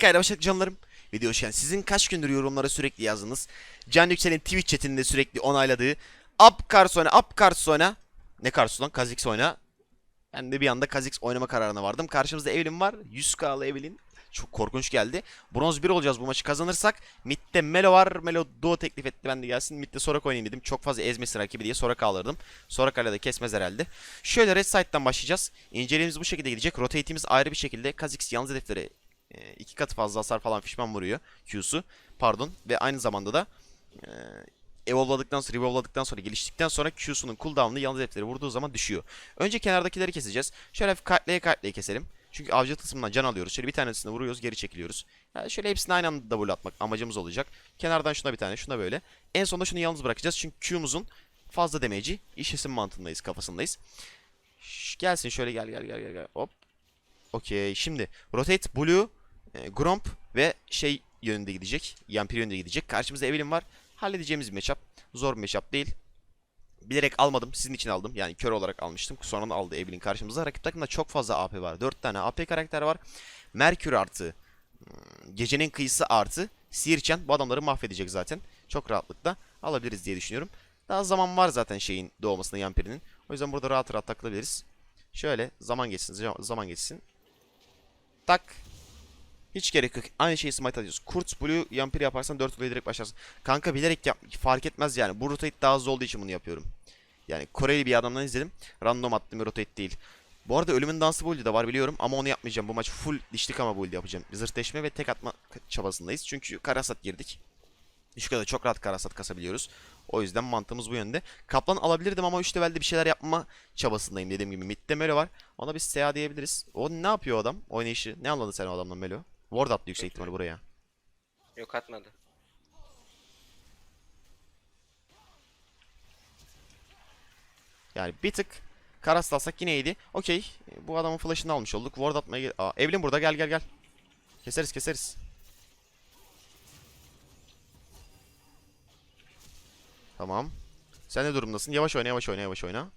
dakikayla başladık canlarım. Video hoş. Sizin kaç gündür yorumlara sürekli yazdınız. Can Yüksel'in Twitch chatinde sürekli onayladığı Up Carsona, Up Carsona. Ne Carson lan? Kha'Zix oyna. Ben de bir anda Kha'Zix oynama kararına vardım. Karşımızda Evelyn var. 100k'lı Evelyn. Çok korkunç geldi. Bronz 1 olacağız bu maçı kazanırsak. Mid'de Melo var. Melo duo teklif etti ben de gelsin. Mid'de Soraka oynayayım dedim. Çok fazla ezmesin rakibi diye Soraka alırdım. Soraka'yla da kesmez herhalde. Şöyle red side'dan başlayacağız. İnceliğimiz bu şekilde gidecek. Rotate'imiz ayrı bir şekilde. Kha'Zix yalnız hedeflere e, iki katı fazla hasar falan fişman vuruyor. Q'su. Pardon. Ve aynı zamanda da e, evolvadıktan sonra, revolvadıktan sonra, geliştikten sonra Q'sunun cooldown'ı yalnız hedefleri vurduğu zaman düşüyor. Önce kenardakileri keseceğiz. Şöyle hafif kartlaya kartlaya keselim. Çünkü avcı kısmından can alıyoruz. Şöyle bir tanesini vuruyoruz, geri çekiliyoruz. Yani şöyle hepsini aynı anda double atmak amacımız olacak. Kenardan şuna bir tane, şuna böyle. En sonunda şunu yalnız bırakacağız. Çünkü Q'muzun fazla damage'i işesin mantığındayız, kafasındayız. Şş, gelsin şöyle gel gel gel gel. gel. Hop. Okey. Şimdi rotate blue, e, gromp ve şey yönünde gidecek. Yampir yönünde gidecek. Karşımızda Evelyn var. Halledeceğimiz bir matchup. Zor bir matchup değil. Bilerek almadım. Sizin için aldım. Yani kör olarak almıştım. Sonra aldı Evelyn karşımıza. Rakip takımda çok fazla AP var. 4 tane AP karakter var. Merkür artı hmm, gecenin kıyısı artı Sihirçen bu adamları mahvedecek zaten. Çok rahatlıkla alabiliriz diye düşünüyorum. Daha zaman var zaten şeyin doğmasına Yampir'in. O yüzden burada rahat rahat takılabiliriz. Şöyle zaman geçsin. za- Zaman geçsin. Tak. Hiç gerek yok. Aynı şeyi smite atıyoruz. Kurt Blue Yampir yaparsan 4 Blue direkt başlarsın. Kanka bilerek yap fark etmez yani. Bu rotate daha hızlı olduğu için bunu yapıyorum. Yani Koreli bir adamdan izledim. Random attım rotate değil. Bu arada ölümün dansı build'i de var biliyorum ama onu yapmayacağım. Bu maç full dişlik ama build yapacağım. Zırhleşme ve tek atma çabasındayız. Çünkü karasat girdik. Şu kadar çok rahat karasat kasabiliyoruz. O yüzden mantığımız bu yönde. Kaplan alabilirdim ama 3 levelde bir şeyler yapma çabasındayım dediğim gibi. Mid'de Melo var. Ona bir SEA diyebiliriz. O ne yapıyor adam? Oynayışı. Ne anladın sen o adamdan Melo? Ward attı yüksek ihtimalle buraya. Yok atmadı. Yani bir tık Karas alsak yine iyiydi. Okey. Bu adamın flash'ını almış olduk. Ward atmaya gel... Aa, Evelyn burada gel gel gel. Keseriz keseriz. Tamam. Sen ne durumdasın? Yavaş oyna yavaş oyna yavaş oyna.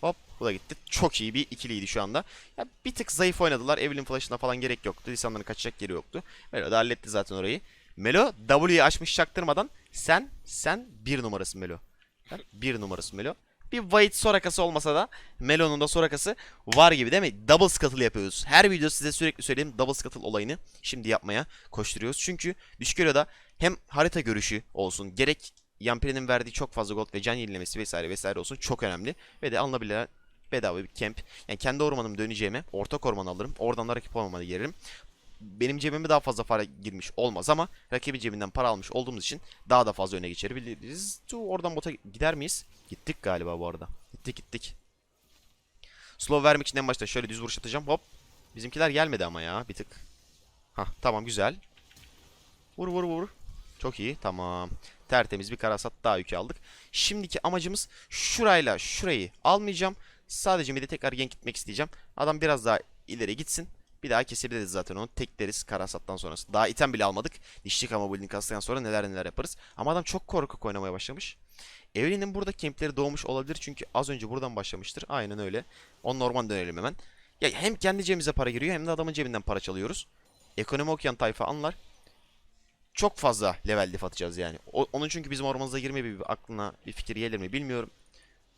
Hop bu da gitti. Çok iyi bir ikiliydi şu anda. Ya bir tık zayıf oynadılar. Evelyn flash'ına falan gerek yoktu. Lisanların kaçacak yeri yoktu. Melo da halletti zaten orayı. Melo W'yi açmış çaktırmadan sen sen bir numarasın Melo. Sen bir numarasın Melo. Bir White Sorakası olmasa da Melo'nun da Sorakası var gibi değil mi? Double scuttle yapıyoruz. Her video size sürekli söyleyeyim double scuttle olayını şimdi yapmaya koşturuyoruz. Çünkü düşük elo'da hem harita görüşü olsun gerek Yampire'nin verdiği çok fazla gold ve can yenilemesi vesaire vesaire olsun çok önemli. Ve de alınabilen bedava bir camp. Yani kendi ormanımı döneceğime ortak orman alırım. Oradan da rakip ormanı gelirim. Benim cebime daha fazla para girmiş olmaz ama rakibin cebinden para almış olduğumuz için daha da fazla öne geçebiliriz. Tu, Oradan bota gider miyiz? Gittik galiba bu arada. Gittik gittik. Slow vermek için en başta şöyle düz vuruş atacağım. Hop. Bizimkiler gelmedi ama ya bir tık. Hah tamam güzel. Vur vur vur. Çok iyi tamam. Tertemiz bir karasat daha yükü aldık. Şimdiki amacımız şurayla şurayı almayacağım. Sadece mide tekrar gank gitmek isteyeceğim. Adam biraz daha ileri gitsin. Bir daha kesebiliriz zaten onu. Tekleriz karasattan sonrası. Daha item bile almadık. Dişlik ama building kastıktan sonra neler neler yaparız. Ama adam çok korkak oynamaya başlamış. Evelyn'in burada kempleri doğmuş olabilir çünkü az önce buradan başlamıştır. Aynen öyle. Onun orman dönelim hemen. Ya hem kendi cebimize para giriyor hem de adamın cebinden para çalıyoruz. Ekonomi okuyan tayfa anlar. Çok fazla level diff atacağız yani. O- onun çünkü bizim ormanımıza girme bir aklına bir fikir gelir mi bilmiyorum.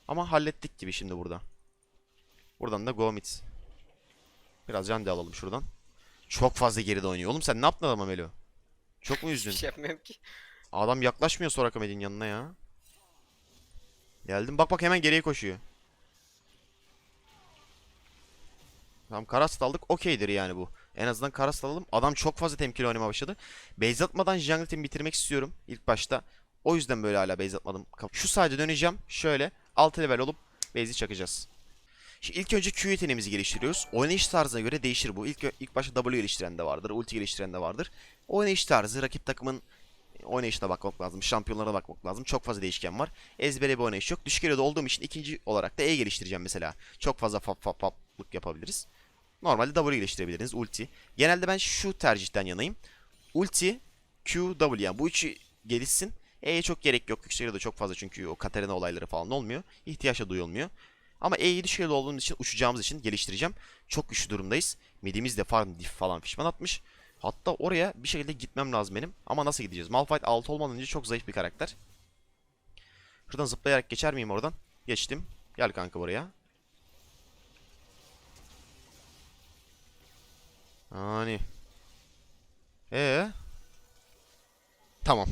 Ama hallettik gibi şimdi burada. Buradan da go mid. Biraz can da alalım şuradan. Çok fazla geride oynuyor. Oğlum sen ne yaptın adama Melo? Çok mu üzdün? şey yapmıyorum ki. Adam yaklaşmıyor Soraka Med'in yanına ya. Geldim. Bak bak hemen geriye koşuyor. Tamam Karast aldık. Okeydir yani bu. En azından Karast alalım. Adam çok fazla temkinli oynamaya başladı. Base atmadan jungle team bitirmek istiyorum ilk başta. O yüzden böyle hala base atmadım. Şu sadece döneceğim. Şöyle 6 level olup base'i çakacağız. Şimdi ilk önce Q yeteneğimizi geliştiriyoruz. Oynayış tarzına göre değişir bu. İlk, ilk başta W geliştiren de vardır. Ulti geliştiren de vardır. Oynayış tarzı rakip takımın oynayışına bakmak lazım. Şampiyonlara bakmak lazım. Çok fazla değişken var. Ezbere bir oynayış yok. Düşük elo'da olduğum için ikinci olarak da E geliştireceğim mesela. Çok fazla fap fap faplık yapabiliriz. Normalde W geliştirebilirsiniz. Ulti. Genelde ben şu tercihten yanayım. Ulti, Q, W yani bu üçü gelişsin. E'ye çok gerek yok. Yüksek elo'da çok fazla çünkü o Katarina olayları falan olmuyor. İhtiyaç duyulmuyor. Ama E'yi düşüyor olduğumuz için uçacağımız için geliştireceğim. Çok güçlü durumdayız. Midimiz de farm diff falan fişman atmış. Hatta oraya bir şekilde gitmem lazım benim. Ama nasıl gideceğiz? Malphite 6 olmadan önce çok zayıf bir karakter. Şuradan zıplayarak geçer miyim oradan? Geçtim. Gel kanka buraya. Hani. Ee. Tamam.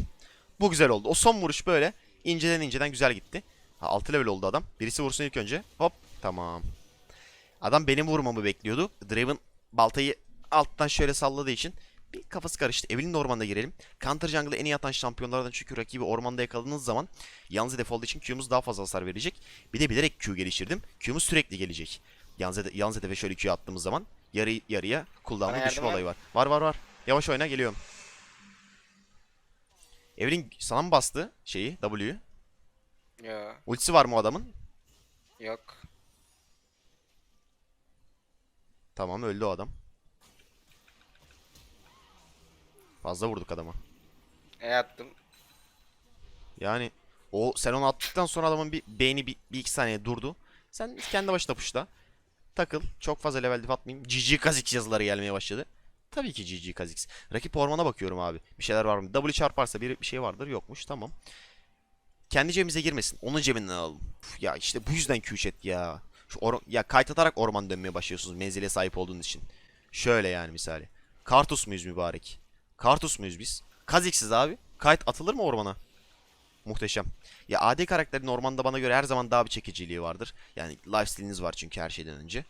Bu güzel oldu. O son vuruş böyle inceden inceden güzel gitti. Ha, 6 level oldu adam. Birisi vursun ilk önce. Hop. Tamam. Adam benim vurmamı bekliyordu. Draven baltayı alttan şöyle salladığı için bir kafası karıştı. Evelyn ormanda girelim. Counter jungle'ı en iyi atan şampiyonlardan çünkü rakibi ormanda yakaladığınız zaman yalnız hedef olduğu için Q'muz daha fazla hasar verecek. Bir de bilerek Q geliştirdim. Q'muz sürekli gelecek. Yalnız, hede- yalnız hedefe şöyle Q attığımız zaman yarı yarıya cooldown'u Bana düşme olayı var. Var var var. Yavaş oyna geliyorum. Evelyn sana mı bastı şeyi W'yu? Yo. Ultisi var mı o adamın? Yok. Tamam öldü o adam. Fazla vurduk adama. E attım. Yani o sen onu attıktan sonra adamın bir beyni bir, bir iki saniye durdu. Sen kendi başına puşla. Takıl. Çok fazla level dip atmayayım. GG Kha'Zix yazıları gelmeye başladı. Tabii ki GG Kha'Zix. Rakip ormana bakıyorum abi. Bir şeyler var mı? W çarparsa bir, bir şey vardır. Yokmuş. Tamam. Kendi cebimize girmesin. Onun cebinden alalım. Uf, ya işte bu yüzden Q chat ya. Şu or ya kayıt atarak orman dönmeye başlıyorsunuz menzile sahip olduğunuz için. Şöyle yani misali. Kartus muyuz mübarek? Kartus muyuz biz? Kha'Zix'iz abi. Kayıt atılır mı ormana? Muhteşem. Ya AD karakterin ormanda bana göre her zaman daha bir çekiciliği vardır. Yani lifesteal'iniz var çünkü her şeyden önce.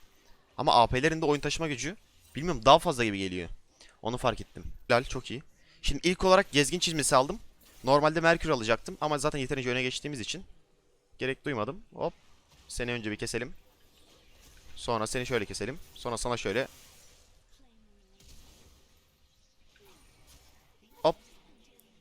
Ama AP'lerin de oyun taşıma gücü bilmiyorum daha fazla gibi geliyor. Onu fark ettim. Lal çok iyi. Şimdi ilk olarak gezgin çizmesi aldım. Normalde Merkür alacaktım ama zaten yeterince öne geçtiğimiz için gerek duymadım. Hop. Seni önce bir keselim. Sonra seni şöyle keselim. Sonra sana şöyle. Hop.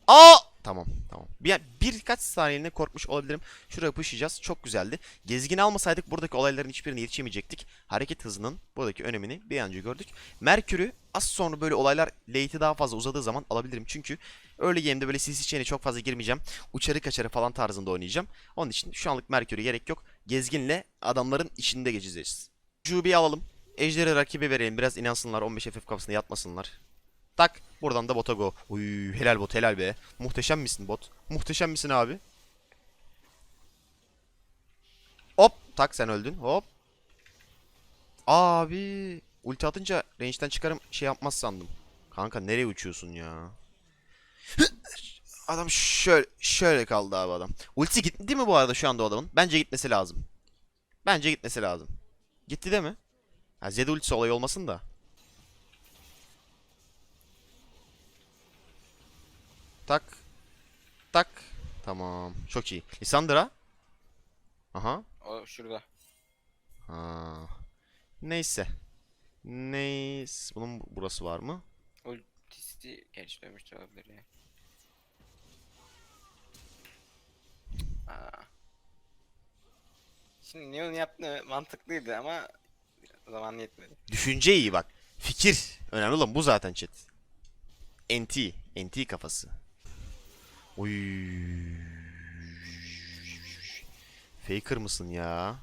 Aa! Tamam tamam. Bir, birkaç saniyeliğine korkmuş olabilirim. Şuraya pushlayacağız. Çok güzeldi. Gezgin almasaydık buradaki olayların hiçbirine yetişemeyecektik. Hareket hızının buradaki önemini bir an önce gördük. Merkür'ü az sonra böyle olaylar late'i daha fazla uzadığı zaman alabilirim. Çünkü öyle game'de böyle CC chain'e çok fazla girmeyeceğim. Uçarı kaçarı falan tarzında oynayacağım. Onun için şu anlık Merkür'ü gerek yok. Gezginle adamların içinde geçeceğiz. Jubi'yi alalım. Ejder'e rakibi verelim. Biraz inansınlar. 15 FF kapısında yatmasınlar. Tak. Buradan da bota go. Uy, helal bot helal be. Muhteşem misin bot? Muhteşem misin abi? Hop. Tak sen öldün. Hop. Abi. Ulti atınca range'den çıkarım şey yapmaz sandım. Kanka nereye uçuyorsun ya? Adam şöyle şöyle kaldı abi adam. Ulti gitti mi bu arada şu anda o adamın? Bence gitmesi lazım. Bence gitmesi lazım. Gitti de mi? Ha Zed ultisi olay olmasın da. Tak. Tak. Tamam. Çok iyi. Lissandra. Aha. O şurada. Ha. Neyse. Neyse. Bunun bu- burası var mı? Ultisi de olabilir ya. Aa. Şimdi Neon yaptığı mantıklıydı ama zaman yetmedi. Düşünce iyi bak. Fikir. Önemli olan bu zaten chat. NT. NT kafası. Uy. Faker mısın ya?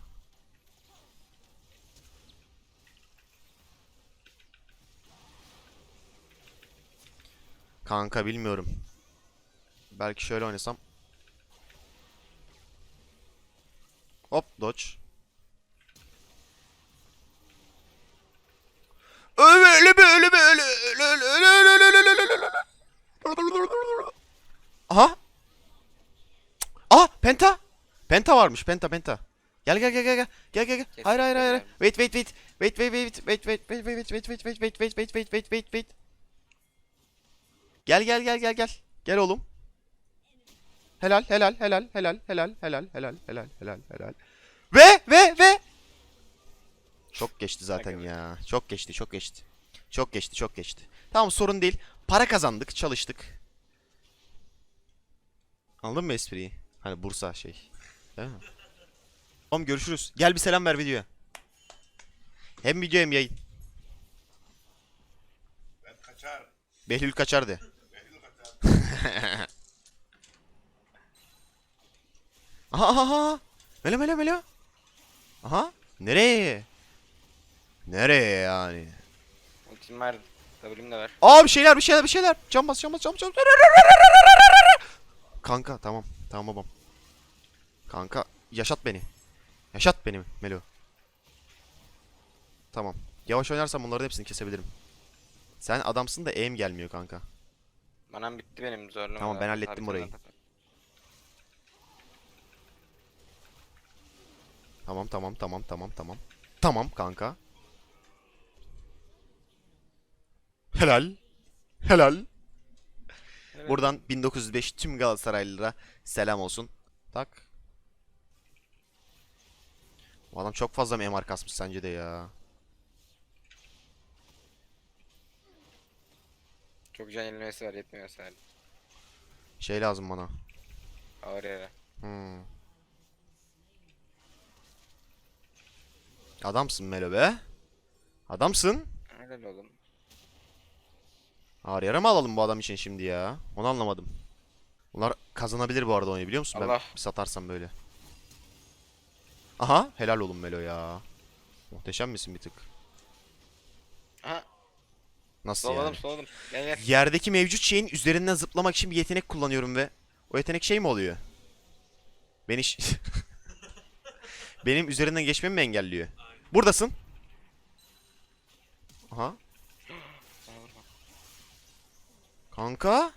Kanka bilmiyorum. Belki şöyle oynasam. Hop dodge. Penta varmış penta penta. Gel gel gel gel gel. Gel gel gel. Hayır hayır hayır. Wait wait wait. Wait wait wait wait wait wait wait wait wait wait wait wait wait wait wait wait wait. Gel gel gel gel gel. Gel oğlum. Helal helal helal helal helal helal helal helal helal helal. Ve ve ve çok geçti zaten ya. Çok geçti, çok geçti. Çok geçti, çok geçti. Tamam sorun değil. Para kazandık, çalıştık. Anladın mı espriyi? Hani Bursa şey. Değil mi? Tamam görüşürüz. Gel bir selam ver videoya. Hem video hem yayın. Ben kaçar. Behlül kaçar de. Behlül kaçar. Aha aha aha. Melo melo melo. Aha. Nereye? Nereye yani? Ultim var. W'm de var. Aa bir şeyler bir şeyler bir şeyler. Cam bas cam bas cam bas. Kanka tamam. Tamam babam. Kanka yaşat beni. Yaşat beni Melo. Tamam. Yavaş oynarsam bunların hepsini kesebilirim. Sen adamsın da aim gelmiyor kanka. Manam bitti benim zorlama. Tamam, ben hallettim orayı. Tamam tamam tamam tamam tamam. Tamam kanka. Helal. Helal. Evet. Buradan 1905 tüm Galatasaraylılara selam olsun. Tak. Bu adam çok fazla mı MR kasmış sence de ya? Çok can yenilmesi var yetmiyor sadece. Şey lazım bana. Ağır yere. Hmm. Adamsın Melo be. Adamsın. Helal oğlum. Ağır yara mı alalım bu adam için şimdi ya? Onu anlamadım. Bunlar kazanabilir bu arada oyunu biliyor musun? Ben Allah. bir satarsam böyle. Aha helal olun Melo ya. Muhteşem misin bir tık? Aha. Nasıl Slowladım yani? slowladım. Gel gel. Yerdeki mevcut şeyin üzerinden zıplamak için bir yetenek kullanıyorum ve o yetenek şey mi oluyor? Beni ş- Benim üzerinden geçmemi mi engelliyor? Buradasın. Aha. Kanka.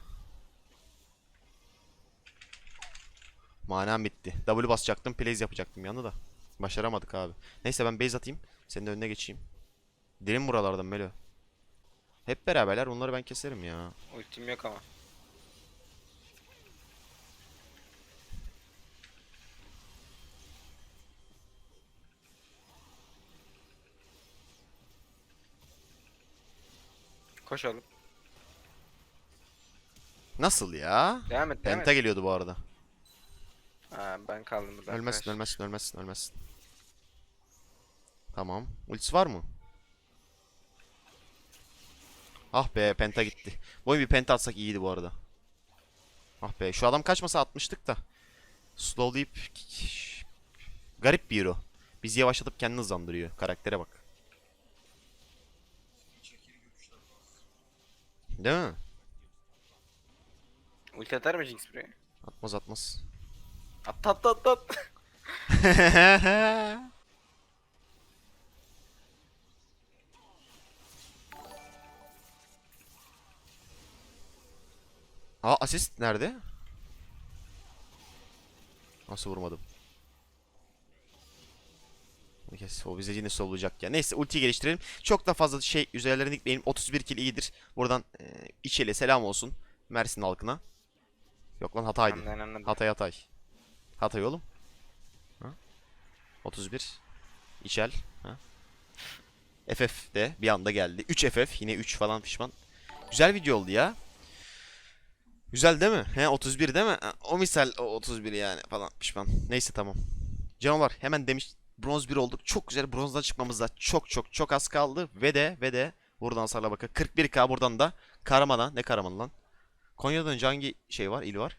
Manam bitti. W basacaktım, plays yapacaktım yanında da. Başaramadık abi. Neyse ben base atayım. Senin de önüne geçeyim. Dilim buralardan Melo. Hep beraberler onları ben keserim ya. Ultim yok ama. Koş oğlum. Nasıl ya? Devam et devam Penta et. geliyordu bu arada. Ha, ben kaldım burada. Ölmezsin, arkadaş. ölmezsin, ölmezsin, ölmezsin. Tamam. Ultisi var mı? Ah be, penta gitti. Bu oyun bir penta atsak iyiydi bu arada. Ah be, şu adam kaçmasa atmıştık da. Slowlayıp... Garip bir hero. Bizi yavaşlatıp kendini hızlandırıyor. Karaktere bak. Değil mi? Ulti atar mı Jinx buraya? Atmaz atmaz. At at at at. Aa asist nerede? Nasıl vurmadım? Kes, o bize yine sollayacak ya. Neyse ulti geliştirelim. Çok da fazla şey üzerlerine gitmeyelim. 31 kill iyidir. Buradan e, içeli selam olsun. Mersin halkına. Yok lan Hatay'dı. Hatay Hatay. Hatay oğlum. Ha? 31. İçel. Ha? FF de bir anda geldi. 3 FF. Yine 3 falan pişman. Güzel video oldu ya. Güzel değil mi? He 31 değil mi? O misal o 31 yani falan pişman. Neyse tamam. Canavar hemen demiş bronz 1 olduk. Çok güzel bronzdan çıkmamızda çok çok çok az kaldı. Ve de ve de buradan hasarla bakın. 41k buradan da Karaman'a ne Karaman lan? Konya'dan önce hangi şey var? il var?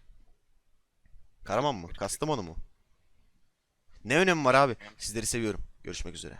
Karaman mı? Kastamonu mu? Ne önemi var abi? Sizleri seviyorum. Görüşmek üzere.